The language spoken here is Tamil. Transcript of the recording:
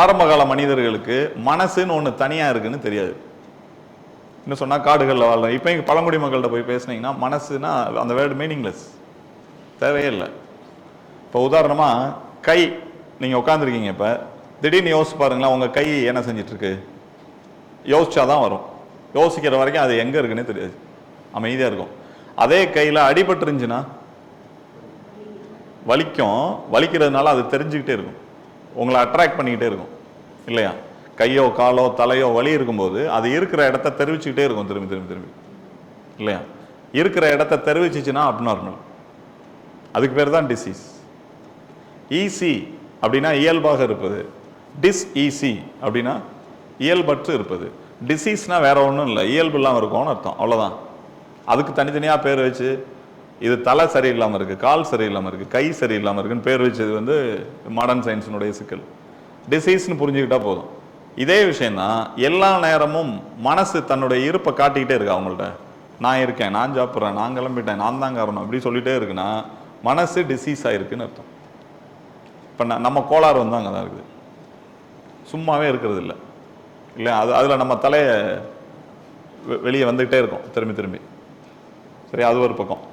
ஆரம்பகால மனிதர்களுக்கு மனசுன்னு ஒன்று தனியாக இருக்குன்னு தெரியாது. இன்னும் சொன்னால் காடுகளில் வாழலாம் இப்போ இங்கே பழங்குடி மக்கள்கிட்ட போய் பேசுனீங்கன்னா மனசுனா அந்த வேர்டு மீனிங்லெஸ் தேவையே இல்லை. இப்போ உதாரணமாக கை நீங்கள் உட்காந்துருக்கீங்க இப்போ திடீர்னு யோசிச்சு பாருங்களேன் உங்கள் கை என்ன செஞ்சிட்ருக்கு? யோசிச்சாதான் வரும். யோசிக்கிற வரைக்கும் அது எங்கே இருக்குன்னே தெரியாது. அமைதியாக இருக்கும். அதே கையில் அடிபட்டுருந்துச்சுன்னா வலிக்கும். வலிக்கிறதுனால அது தெரிஞ்சுக்கிட்டே இருக்கும். உங்களை அட்ராக்ட் பண்ணிக்கிட்டே இருக்கும். இல்லையா? கையோ காலோ தலையோ வலி இருக்கும்போது அது இருக்கிற இடத்த தெரிவிச்சுக்கிட்டே இருக்கும் திரும்பி திரும்பி திரும்பி. இல்லையா? இருக்கிற இடத்த தெரிவிச்சிச்சுன்னா அப்நார்மல் அதுக்கு பேர் தான் டிசீஸ் ஈசி அப்படின்னா இயல்பாக இருப்பது. டிஸ் ஈசி அப்படின்னா இயல்பற்று இருப்பது. டிசீஸ்னால் வேற ஒன்றும் இல்லை. இயல்பு இல்லாமல் இருக்கும்னு அர்த்தம். அவ்வளோதான் அதுக்கு தனித்தனியாக பேர் வச்சு இது தலை சரியில்லாமல் இருக்குது கால் சரியில்லாமல் இருக்குது கை சரியில்லாமல் இருக்குன்னு பேர் வச்சது வந்து மாடர்ன் சயின்ஸினுடைய சிக்கல். டிசீஸ்னு புரிஞ்சுக்கிட்டா போதும். இதே விஷயந்தான் எல்லா நேரமும் மனசு தன்னுடைய இருப்பை காட்டிக்கிட்டே இருக்கு அவங்கள்ட்ட. நான் இருக்கேன் நான் சாப்பிட்றேன் நான் கிளம்பிட்டேன் நான் தான் காரணம் அப்படி சொல்லிகிட்டே இருக்குன்னா மனசு டிசீஸ் ஆகிருக்குன்னு அர்த்தம். இப்போ நான் நம்ம கோளாறு வந்து அங்கே தான் இருக்குது. சும்மாவே இருக்கிறது இல்லை. இல்லை அது அதில் நம்ம தலையை வெளியே வந்துக்கிட்டே இருக்கோம் திரும்பி திரும்பி. சரி அது ஒரு பக்கம்.